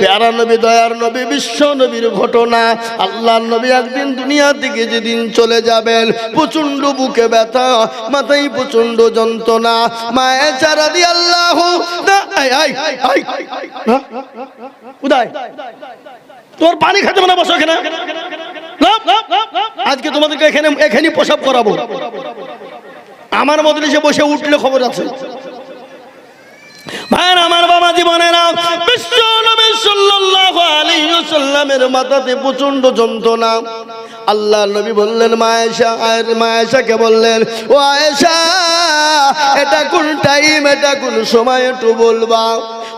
পেয়ারা নবী, দয়ার নবী, বিশ্ব নবীর ঘটনা। আল্লাহ নবী একদিন দুনিয়া থেকে যেদিন চলে যাবেন প্রচণ্ড বুকে ব্যথা, মাথায় প্রচণ্ড যন্ত্রণা। মায়ের চারা দিয়ে আল্লাহ তোর পানি খেতে মানে বসো এখানে। আজকে তোমাদেরকে এখানে এখানে প্রসাব করাবো। আমার মজলিসে বসে উঠলে খবর আছে। ভাইয়ের, আমার বাবা জীবনেরা, বিশ্ব নবী সাল্লাল্লাহু আলাইহি ওয়াসাল্লামের মাথাতে প্রচণ্ড যন্ত্রণা। আল্লাহ নবী বললেন, মায়েশা আর মায়েশাকে বললেন, ও আয়েশা, এটা কোন টাইম এটা কোন সময়, একটু বলবা।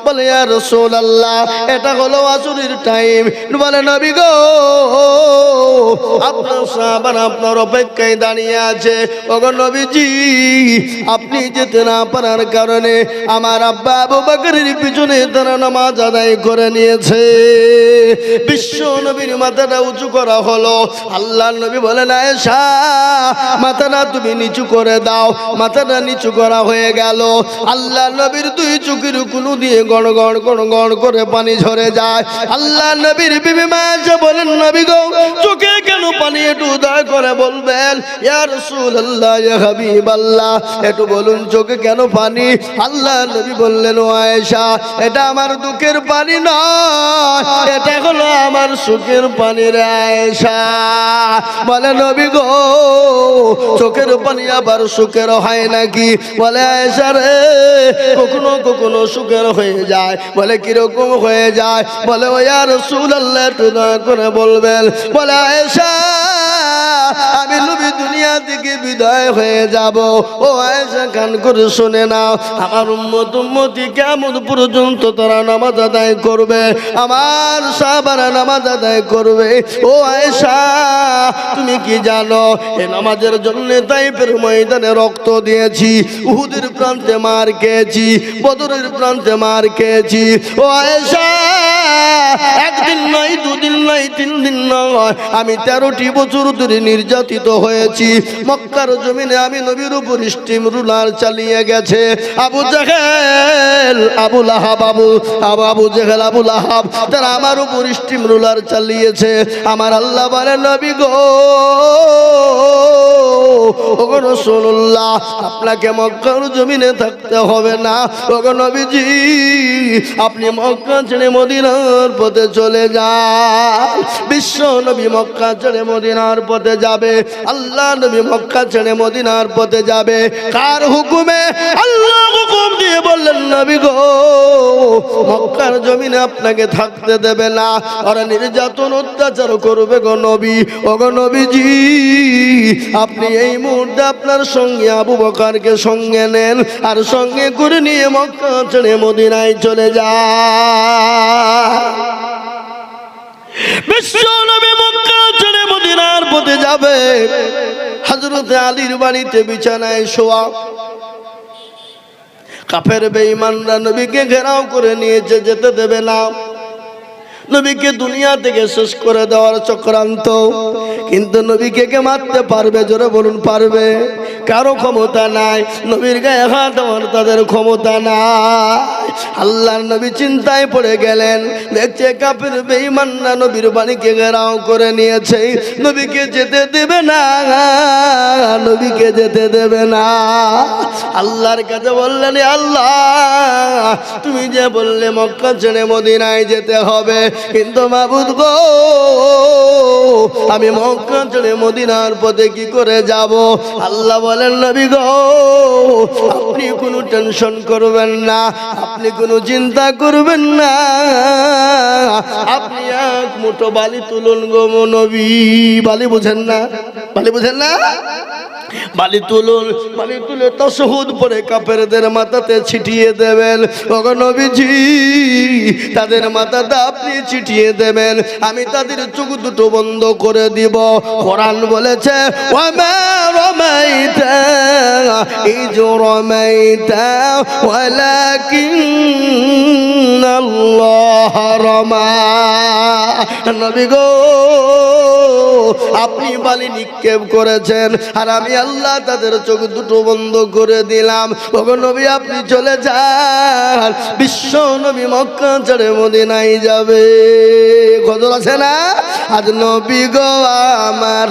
বলে, ইয়া রাসূলুল্লাহ, এটা হলো আসরের টাইম। বলে, নবী গো, আপনার সাহাবারা আপনার অপেক্ষায় দাঁড়িয়ে আছে। ওগো নবীজি, আপনি যেতে না পারার কারণে আমার আব্বা আবু বকরের পিছনে তারা নামাজ আদায় করে নিয়েছে। বিশ্ব নবীর মাথাটা উঁচু করা হলো। আল্লাহ নবী বলেন, আয়েশা, মাথাটা তুমি নিচু করে দাও। মাথাটা নিচু করা হয়ে গেল। আল্লাহ নবীর দুই চুকির কুলু দিয়ে গড় গড় গড় গড় করে পানি ঝরে যায়। আল্লাহ নবীর বিবি মায়েশা বলেন, নবী গো, চোখে কেন পানি একটু দয়া করে বলবেন? ইয়া রাসূলুল্লাহ, ইয়া হাবিবাল্লাহ, একটু বলুন চোখে কেন পানি? আল্লাহ নবী বললেন আয়েশা, এটা আমার দুঃখের পানি নয়, এটা হলো আমার সুখের পানি রে আয়েশা। বলে, নবী গো, চোখের পানি আবার সুখের হয় নাকি? বলে, আয়েশা রে, কখনো কখনো সুখের হয়ে যায়, বলে কীরকম হয়ে যায়? বলে, ও ইয়া রাসূলুল্লাহ, একটু দয়া করে বলবেন। বলে, আয়েশা, আমি নবী দুনিয়া থেকে বিদায় হয়ে যাব। ও আয়েশা, কান করে শুনে নাও, আমার উম্মত উম্মতি কেমন পর্যন্ত তারা নামাজ আদায় করবে? আমার সাহাবারা নামাজ আদায় করবে। ও আয়েশা, তুমি কি জানো, এ নামাজের জন্য তাইপের ময়দানে রক্ত দিয়েছি, উহুদের প্রান্তে মার খেয়েছি, বদরের প্রান্তে মার খেয়েছি ও আয়েশা একদিন নয়, দুদিন নয়, তিন দিন নয়। আমি তেরোটি বছর ধরে নির্যাতিত হয়েছি। মক্কার জমিনে আমি নবীর উপর স্টিম রুলার চালিয়ে গেছে। আবু জাহেল, আবু লাহাব, আবু আবু আবু জেহেল, আবু লাহাব, তারা আমার উপর স্টিম রুলার চালিয়েছে। আমার আল্লাহ বলে, নবী গো আপনাকে মক্কার জমিনে থাকতে হবে না। ওগো নবীজি, আপনি মক্কা ছেড়ে মদিনার পথে চলে যান বিশ্ব নবী মক্কা ছেড়ে মদিনার পথে যাবে। আল্লাহ নবী মক্কা ছেড়ে মদিনার পথে যাবে। কার হুকুমে? আল্লাহ হুকুম দিয়ে বললেন, নবী গো, মক্কার জমিনে আপনাকে থাকতে দেবে না। ওরা নির্যাতন, অত্যাচার করবে গো নবী। ও গো নবীজি, আপনি এই মুহূর্তে আপনার সঙ্গে আবু বকারকে সঙ্গে নেন আর সঙ্গে করে নিয়ে মক্কা ছেড়ে মদিনায় চলে যা বিশ্ব নবী ছেড়ে মদিনার যাবে। বিছানায় শোয়া। কাফের বেঈমানরা নবীকে ঘেরাও করে নিয়েছে, যেতে দেবে না। নবীকে দুনিয়া থেকে শেষ করে দেওয়ার চক্রান্ত। কিন্তু নবীকে কে মারতে পারবে? জোরে বলুন, পারবে। কারও ক্ষমতা নাই। নবীর গায়ে হাত দেওয়ার তাদের ক্ষমতা নাই। আল্লাহর নবী চিন্তায় পড়ে গেলেন। দেখছে কাপের বেঈমানরা নবীর বাড়িকে ঘেরাও করে নিয়েছে। নবীকে যেতে দেবে না। নবীকে যেতে দেবে না। আল্লাহর কাছে বললেন আল্লাহ, তুমি যে বললে মক্কা ছেড়ে মদিনায় যেতে হবে কিন্তু মাবুদ গো, আমি মক্কা ছেড়ে মদিনার পথে কি করে যাব? আল্লাহ বলেন, নবী গো, আপনি কোনো টেনশন করবেন না, আপনি কোনো চিন্তা করবেন না। আপনি এক মুঠো বালি তুলুন গো নবী। বালি বুঝেন না? বালি বুঝেন না? বালি তুলুন বালি তুলে তসহুদ পরে কাপেরদের মাথাতে ছিটিয়ে দেবেন। নবীজি, তাদের মাথাতে আপনি ছিটিয়ে দেবেন। আমি তাদের চোখ দুটো বন্ধ করে দিব। কোরআন বলেছে রমা। নবী গো আপনি বালি নিক্ষেপ করেছেন, আর আমি আল্লাহ তাদের চোখ দুটো বন্ধ করে দিলাম। নবী, আপনি চলে যান। বিশ্ব নবী মক্কা ছেড়ে মদিনায় যাবে। খবর আছে না? আজ নবী গো আমার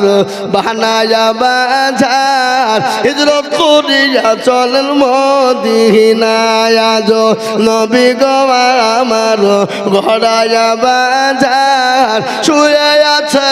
বাহানায়া বাজার। হিজরত করিয়া চলেন মদিনায় আজ। নবী গো আমার ঘরায়া বাজার। শুয়ে আছে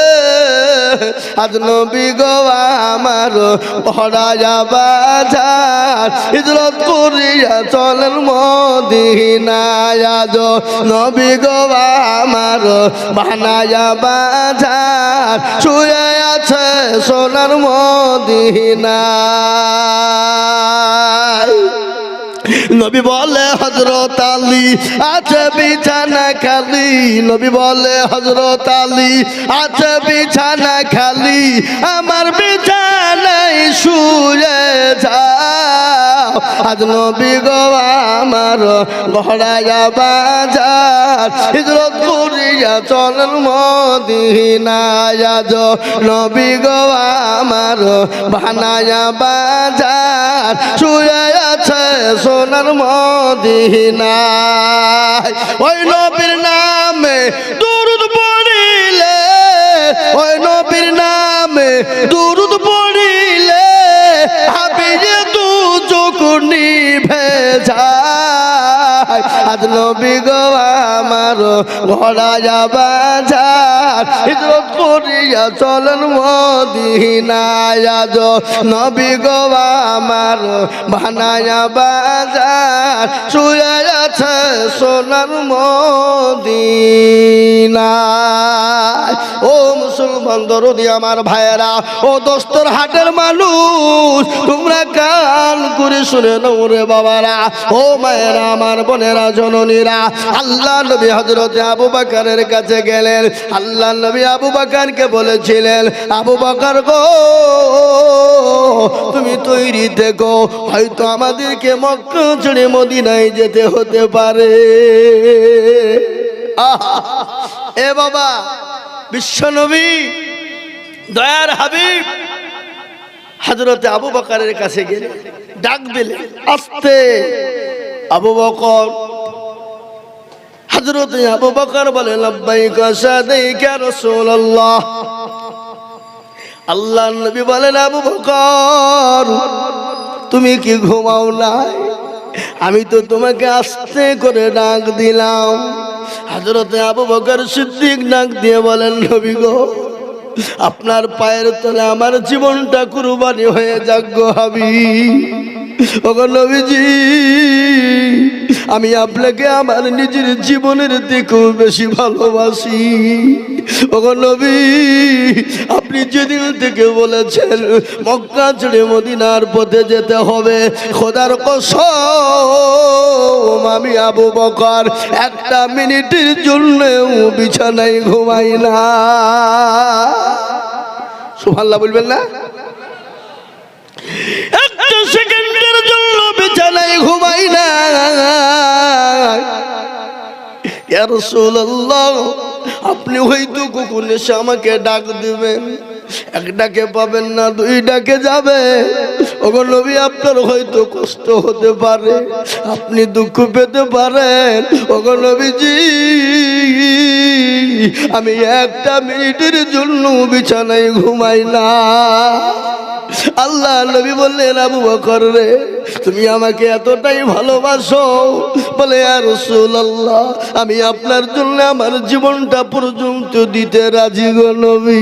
আজ নবী গো আমার পড়ায়া বাজার হিজরত করিয়া চলেন মদিনায় আজ। নবী গো আমার বানায়া বাজার শুয়ে আছে সোনার মদিনায়। নবী বলে হজরত আলী, আছে বিছানা খালি। নবী বলে হজরত আলী, আছে বিছানা খালি। আমার বিছানায় শুয়ে আজ নবী গো আমার ঘরায়া বাজার। হিজরত করিয়া চলেন মদিনায় আজ। নবী গো আমার বানায়া বাজার। শুয়ে আছে সোনার মদিনায়। ওই নবীর নামে দুরুদ পড়িলে, ওই নবীর নামে দুরুদ পড়িলে, হাবিজে দু চোখ নিভে যায় আজ নবী গো আমার, ঘোড়া বাজার হিজরত করিয়া চলেন মদিনায় নবী গো আমার, বানায়া বাজার, শুয়ে আছে সোনার মদিনায়। ও মুসলমান দরদি আমার ভাইয়েরা, ও দোস্তর হাটের মানুষ, তোমরা কান করে শুনে নাও রে বাবারা। ও মায়েরা, আমার বোনেরা জননীরা, আল্লাহ নবী হজরত আবু বাকারের কাছে গেলেন আল্লাহ নবী আবু বাকারকে বলেছিলেন, আবু বাকার গো, তুমি তৈরি থেকো, হয়তো আমাদেরকে মক্কা ছেড়ে মদিনায় যেতে হতে পারে! এ বাবা বিশ্বনবী দয়ার হাবিব হাজরতে আবু বকারের কাছে গেলে ডাক দিলে আস্তে আবু বকর। হজরত আবু বকর বলে, লব্বাইক সাদাইকা রাসূলুল্লাহ। আল্লাহ নবী বলেন, আবু বকর, তুমি কি ঘুমাও নাই? আমি তো তোমাকে আস্তে করে ডাক দিলাম। হাজরতে আবু বকর সিদ্দিক ডাক দিয়ে বলেন, নবী গো, আপনার পায়ের তলে আমার জীবনটা কুরবানি হয়ে যাজ্ঞ হাবি আমি আপনাকে আমার নিজের জীবনের থেকেও বেশি ভালোবাসি। আপনি যেদিন থেকে বলেছেন, মক্কা ছেড়ে মদিনার পথে যেতে হবে, খোদার কসম, আমি আবু বকর একটা মিনিটের জন্যও বিছানায় ঘুমাই না। সুভাল্লা বলবেন না? একটা জন্য বিছানায় ঘুমাই না। আপনি হয়তো কখন এসে আমাকে ডাক দিবেন। এক ডাকে পাবেন না, দুই ডাকে যাবে। ওগো নবী, আপনার হয়তো কষ্ট হতে পারে, আপনি দুঃখ পেতে পারেন। ওগো নবীজি, আমি একটা মিনিটের জন্য বিছানায় ঘুমাই না। আল্লাহ নবী বললেন, আবু বকর রে, তুমি আমাকে এতটাই ভালোবাসো। বলে আর আল্লাহ আমি আপনার জন্য আমার জীবনটা পর্যন্ত দিতে রাজি গো নবী।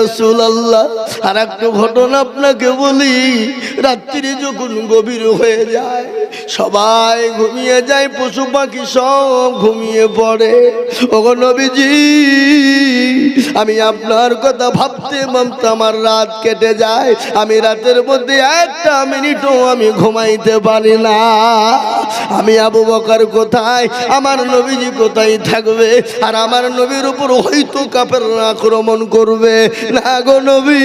রাসূলুল্লাহ আর একটা ঘটনা আপনাকে বলি। রাত্রি যখন গভীর হয়ে যায়, সবাই ঘুমিয়ে যায়, পশু পাখি সব ঘুমিয়ে পড়ে। ওগো নবীজি, আমি আপনার কথা ভাবতে ভাবতে আমার রাত কেটে যায়। আমি রাতের মধ্যে একটা মিনিটও আমি ঘুমাইতে পারি না। আমি আবু বকার কোথায়? আমার নবীজি কোথায় থাকবে? আর আমার নবীর উপর হয়তো কাপের আক্রমণ করবে। না গো নবী,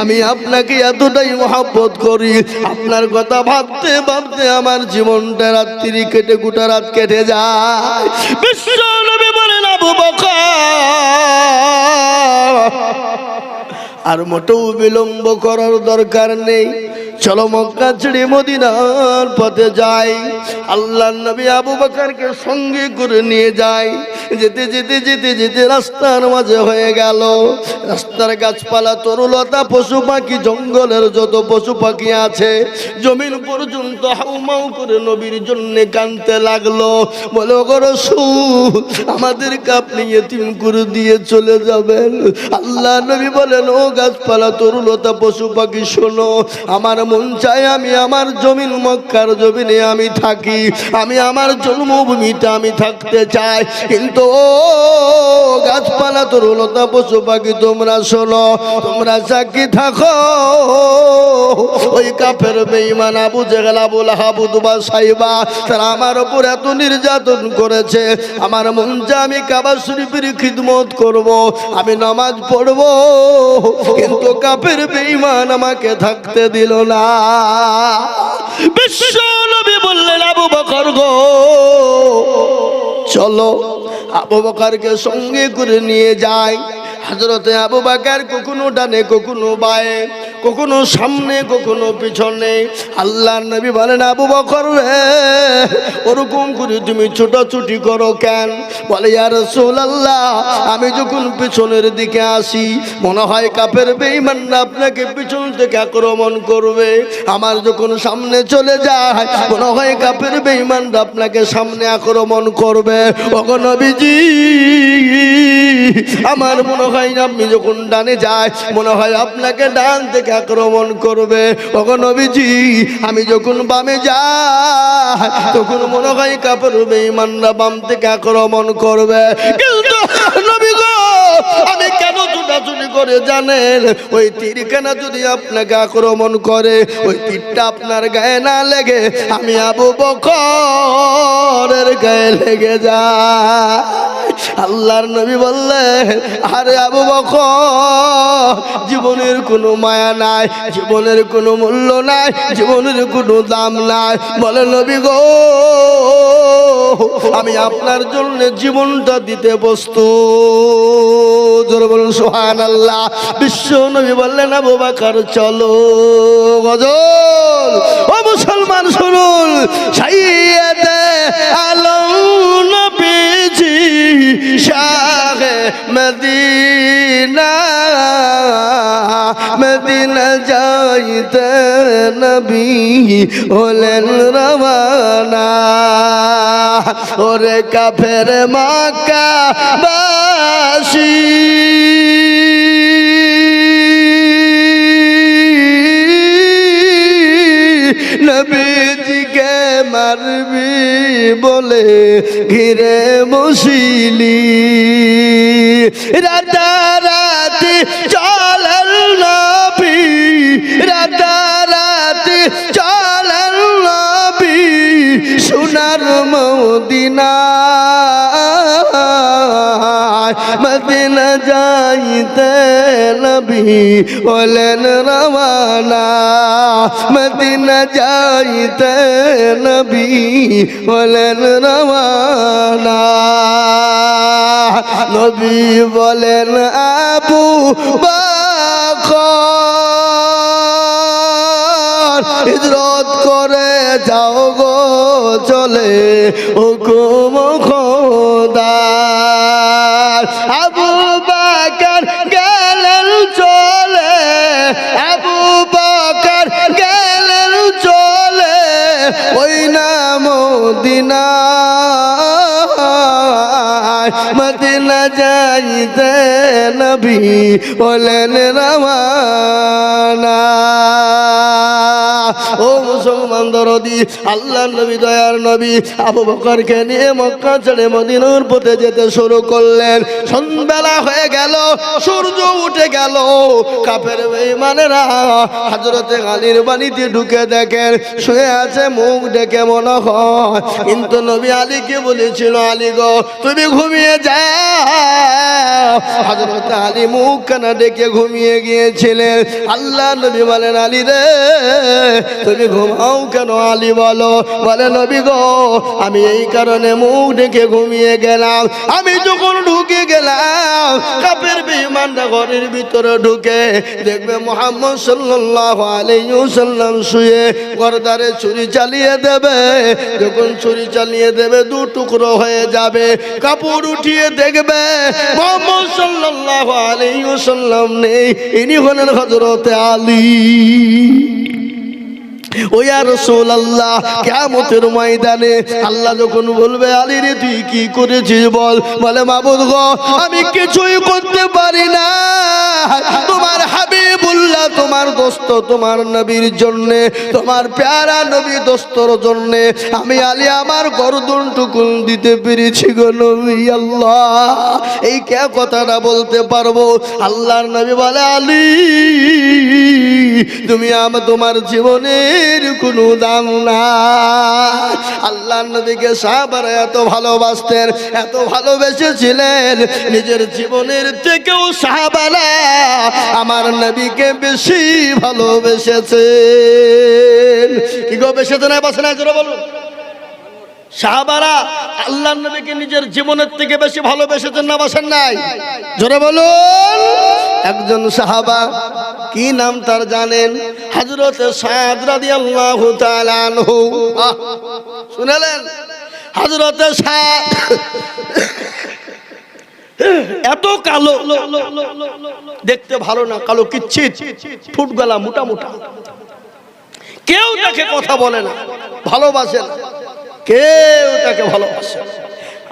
আমি আপনাকে এতটাই মহাব্বত করি। আপনার কথা ভাবতে ভাবতে আমার জীবনটা রাত্রি কেটে, গোটা রাত কেটে যায়। বিশ্ব নবী আর মোটেও বিলম্ব করার দরকার নেই। চলো মক্কা ছেড়ে মদিনার পথে যাই। আল্লাহ নবী আবু বকরকে সঙ্গে করে নিয়ে যায় যেতে যেতে যেতে যেতে রাস্তার মাঝে হয়ে গেল। রাস্তার গাছপালা, তরুলতা, পশু পাখি, জঙ্গলের যত পশু পাখি আছে, জমিন পর্যন্ত হাউমাউ করে নবীর জন্য কানতে লাগল। বলো করো সু আমাদেরকে আপনি এতিম করে দিয়ে চলে যাবেন। আল্লাহ নবী বলেন, ও গাছপালা, তরুলতা, পশু পাখি, শোনো, আমার মন চায় আমি আমার জমিন মক্কার জমিনে আমি থাকি। আমি আমার জন্মভূমিতে আমি থাকতে চাই। কিন্তু ও গাছপালা তরুলতা পশু পাখি তোমরা শোনো, তোমরা চাকি থাকো। ওই কাফের বেঈমান Abu Jahl, Abu Lahab, Utba Shaiba, তারা আমার উপর এত নির্যাতন করেছে। আমার মন চায় আমি কাবা শরীফের খিদমত করব, আমি নামাজ পড়ব। কিন্তু কাফের বেঈমান আমাকে থাকতে দিল না। বিশ্ব নবী বললেন, আবু বকর গো, চলো আবু বকরকে সঙ্গে করে নিয়ে যায় হাজরতে আবু বাকার কখনো ডানে, কখনো বায়ে। কখনো সামনে, কখনো পিছনে। আল্লাহ নবী বলেন, আবু বকর রে, ওরকম করে তুমি ছোটাছুটি করো কেন? বলে ইয়ার আল্লাহ আমি যখন পিছনের দিকে আসি, মনে হয় কাপের বেইমানরা আপনাকে পিছন থেকে আক্রমণ করবে। আমার যখন সামনে চলে যায়, মনে হয় কাপের বেইমানরা আপনাকে সামনে আক্রমণ করবে। অগনবীজি আমার মনে হয় আপনি যখন ডানে যায়, মনে হয় আপনাকে ডান থেকে আক্রমণ করবে। অগনবীজি আমি যখন বামে যাই, তখন মনে হয় কাপড় বেঈমানরা বাম থেকে আক্রমণ করবে। কিন্তু নবী গো, আমি কেন ছুটাছুটি করে জানেন? ওই তীরখানা যদি আপনাকে আক্রমণ করে, ওই তীরটা আপনার গায়ে না লেগে, আমি আবু বকরের গায়ে লেগে যায় আল্লাহর নবী বললেন, আরে আবু বকর, জীবনের কোনো মায়া নাই, জীবনের কোনো মূল্য নাই, জীবনের কোনো দাম নাই। বলে নবী গো, আমি আপনার জন্য জীবনটা দিতে বস্তু বলুন সোহান আল্লাহ বিশ্ব নবী বললেন, আবু বাকার, চলো, গজল। ও মুসলমান, শুনুন সাইয়েদে যাইতে নবী হলেন রবানা ওরে কাফের মাকা নবীজিকে মারবি বলে ঘিরে বসিলি রাতারাতি চলাল মদিনা মদিনা যাইতে নবী বলেন, রওয়ানা। মদিনা যাইতে নবী বলেন, রওয়ানা। নবী বলেন, আবু বকর। হিজরত করে যাও গো, চলে হুকুম খোদার। আবু বাকর গেলেন চলে, আবু বাকর গেলেন চলে, ওই না মদিনা মদিনা যাইতে নবী বলেন রমানা। ও মুসলমান দরদি আল্লাহ নবী, দয়ার নবী, আবু বকরকে নিয়ে মক্কা ছেড়ে মদিনার পথে যেতে শুরু করলেন। সন্ধ্যাবেলা হয়ে গেল, সূর্য উঠে গেল। কাপের বেঈমানেরা হযরতে আলীর বাড়িতে ঢুকে দেখেন, শুয়ে আছে, মুখ ডেকে মনে হয়। কিন্তু নবী আলীকে বলেছিল, আলী গো, তুমি ঘুমিয়ে আমি এই কারণে মুখ ডেকে ঘুমিয়ে গেলাম। আমি যখন ঢুকে গেলাম কাপের বিমানটা ঘরের ভিতরে ঢুকে দেখবে মোহাম্মদ সাল্লাল্লাহু আলাইহি ওয়াসাল্লাম শুয়ে গরদারে ছুরি চালিয়ে দেবে। যখন ছুরি চালিয়ে দেবে, দু টুকরো হয়ে যাবে। কাপড় উঠিয়ে দেখবে। মোহাম্মদ সাল্লাল্লাহু আলাইহি ওয়াসাল্লাম নেই। ইনি হলেন হযরতে আলী। ওই আর আল্লাহ কেমতের ময়দানে আল্লাহ যখন বলবে, আলী রে, তুই কি করেছিস বল? বলে, মাবুদ গো, আমি কিছুই করতে পারি না। তোমার হাবিবুল্লাহ তোমার দোস্ত তোমার নবীর জন্য, তোমার প্যারা নবী দোস্তর জন্য, আমি আলী আমার গরদন টুকুন দিতে পেরেছি গো নবী আল্লাহ। এই কে কথাটা বলতে পারব? আল্লাহর নবী বলে, আলী, তুমি আমার তোমার জীবনের কোনো দাম না। আল্লাহ নবীকে সাহাবারা এত ভালোবাসতেন, এত ভালোবেসেছিলেন, নিজের জীবনের থেকেও সাহাবারা আমার নবীকে বেশি ভালোবেসেছেন। কি গো না বাসে না জোরে বলুন সাহাবারা আল্লাহ নবীকে নিজের জীবনের থেকে বেশি ভালোবেসেছেন না বাসেন নাই? জোরে বলুন একজন সাহাবা কি নাম তার জানেন? হযরত সাদ রাদিয়াল্লাহু তাআলা আনহু। আহ, সাদ এত কালো। দেখতে ভালো না, কালো কিচ্ছিত। ফুট গলা মোটা মোটা। কেউ তাকে কথা বলে না, ভালোবাসে না। কেউ তাকে ভালোবাসে।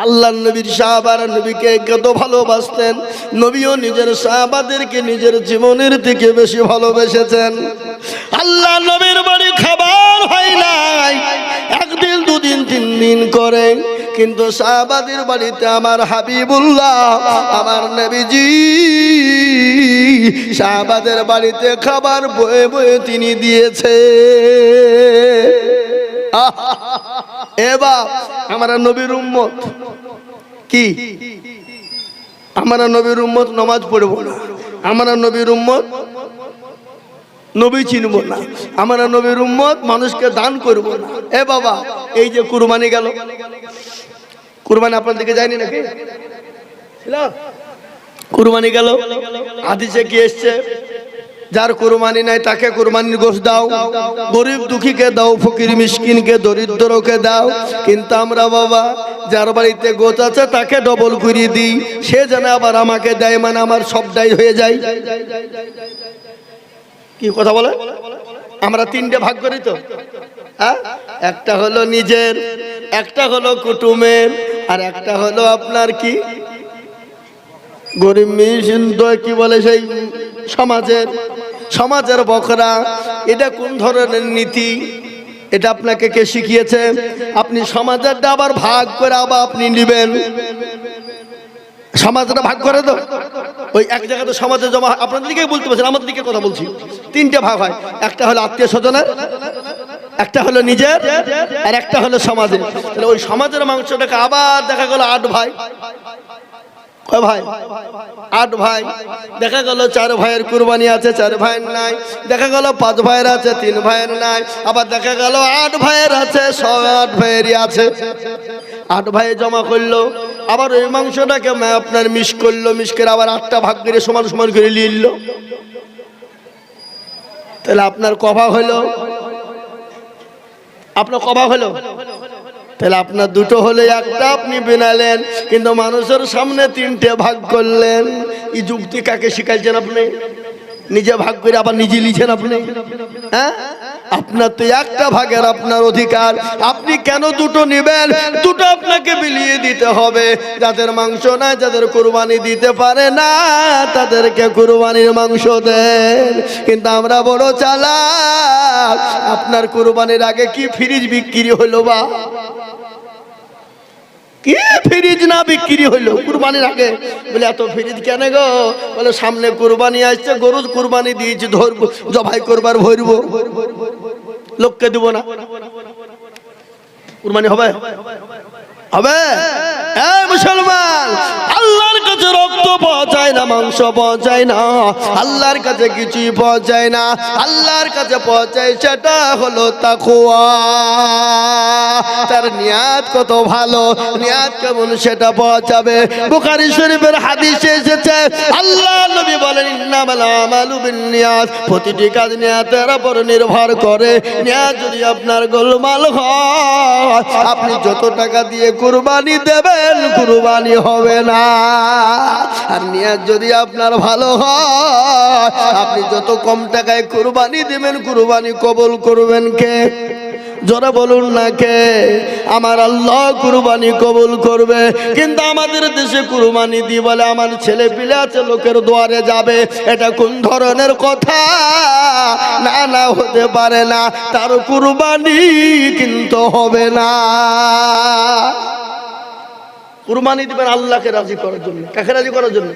আল্লাহ নবীর সাহাবার নবীকে কত ভালোবাসতেন। নবীও নিজের সাহাবাদেরকে নিজের জীবনের থেকে বেশি ভালোবেসেছেন। আল্লাহ নবীর বাড়ি খাবার হয় নাই। একদিন, দুদিন, তিন দিন করে কিন্তু সাহাবাদের বাড়িতে আমার হাবিবুল্লাহ, আমার নবীজি, সাহাবাদের বাড়িতে খাবার বয়ে বয়ে তিনি দিয়েছে। এবার আমরা নবীর উম্মত। কি? আমরা নবীর উম্মত নমাজ পড়ব না। আমরা নবীর উম্মত নবী চিনব না। আমরা নবীর উম্মত মানুষকে দান করব না। এ বাবা, এই যে কুরবানি গেল। কুরবানি আপনার দিকে যায়নি নাকি? কুরবানি গেল। হাদিসে কি এসছে? যার কুরবানি নাই তাকে কুরবানির গোশ দাও। গরিব দুঃখীকে দাও, ফকির মিসকিনকে, দরিদ্রকে দাও। কিন্তু আমরা বাবা, যার বাড়িতে গোছ আছে তাকে ডবল করে দিই। সে যেন আবার আমাকে দেয় মানে আমার সবটাই হয়ে যায়। কি কথা বলে? আমরা তিনটে ভাগ করি তো? একটা হলো নিজের, একটা হলো কুটুমের, আর একটা হলো আপনার কি? গরিব মিশন কি বলে সেই সমাজের? সমাজের বকরা এটা কোন ধরনের নীতি? এটা আপনাকে কে শিখিয়েছে? আপনি সমাজেরটা আবার ভাগ করে আবার আপনি নেবেন। সমাজটা ভাগ করে তো ওই এক জায়গাতে সমাজে জমা হয়। আপনাদের দিকেই বলতে পারছেন আমাদের দিকে কথা বলছি। তিনটে ভাগ হয়। একটা হলো আত্মীয় স্বজনের একটা হলো নিজের আর একটা হলো সমাজের। তাহলে ওই সমাজের মাংসটাকে আবার দেখা গেল আট ভাই। কয় ভাই? আট ভাই। দেখা গেল চার ভাইয়ের কুরবানি আছে, চার ভাইয়ের নাই। দেখা গেল পাঁচ ভাইয়ের আছে, তিন ভাইয়ের নাই। আবার দেখা গেল আট ভাইয়ের আছে, সব আট ভাইয়েরই আছে। আট ভাই জমা করল। আবার ওই মাংসটাকে আপনার মিস করল, মিস করে আবার আটটা ভাগ করে সমান সমান করে নিয়ে নিল। তাহলে আপনার কভা হলো আপনার কবা হলো? তাহলে আপনার দুটো হলে একটা, আপনি বেনালেন, কিন্তু মানুষের সামনে তিনটে ভাগ করলেন। এই যুক্তি কাকে শিখাইছেন আপনি? নিজে ভাগ করে আবার নিজে লিখছেন আপনি। হ্যাঁ? আপনার তো একটা ভাগের আপনার অধিকার। আপনি কেন দুটো নেবেন? দুটো আপনাকে বিলিয়ে দিতে হবে। যাদের মাংস নাই, যাদের কুরবানি দিতে পারে না, তাদেরকে কুরবানির মাংস দেন। কিন্তু আমরা বড় চালা আপনার কুরবানির আগে কি ফ্রিজ বিক্রি হলো বা? কি ফ্রিজ না বিক্রি হইল, কুরবানির আগে। বলে, এত ফ্রিজ কেন গো? বলে, সামনে কুরবানি আসছে গরু কুরবানি দিয়েছি, ধরবো, জবাই করবার ভরবো। লোককে দিব না। কুরবানি হবে? হবে? মুসলমান, আল্লাহর কাছে রক্ত পাওয়া যায় না, মাংস পাওয়া যায় না, আল্লাহর কাছে কিছুই পাওয়া যায় না, আল্লাহর কাছে পৌঁছায় সেটা হলো তাকুয়া তার নিয়াত কত ভালো, নিয়াত কেমন সেটা পাওয়া যাবে? বুখারী শরীফের হাদিসে এসেছে, আল্লাহ নবী বলেন বিন্নিয়াত। প্রতিটি কাজ নিয়াতের উপর নির্ভর করে। নিয়াত যদি আপনার গোলমাল হয়, আপনি যত টাকা দিয়ে কুরবানি দেবেন কুরবানি হবে না। আর নিয়াত যদি আপনার ভালো হয়, আপনি যত কম টাকায় কুরবানি দেবেন, কুরবানি কবুল করবেন কে? জোরে বলুন না কে? আমার আল্লাহ কুরবানি কবুল করবে। কিন্তু আমাদের দেশে কুরবানি দিয়ে বলে আমার ছেলে পিলে আছে, লোকের দুয়ারে যাবে। এটা কোন ধরনের কথা? না না, হতে পারে না। তার কুরবানি কিন্তু হবে না। কুরবানি দিবেন আল্লাহকে রাজি করার জন্য। কাকে রাজি করার জন্য?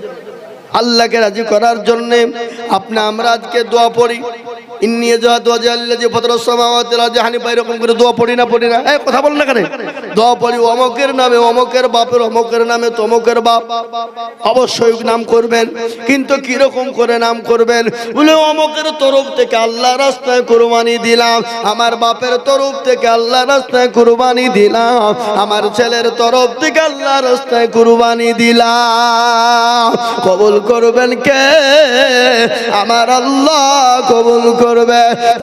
আল্লাহকে রাজি করার জন্যে আপনি আমরা আজকে দোয়া পড়ি। করে কিন্তু কীরকম করে নাম করবেন? বলে তরফ থেকে আল্লাহ রাস্তায় দিলাম, আমার বাপের তরফ থেকে আল্লাহ রাস্তায় কুরবানি দিলাম, আমার ছেলের তরফ থেকে আল্লাহ রাস্তায় কুরবানি দিলাম। কবুল করবেন কে? আমার আল্লাহ কবুল করবে।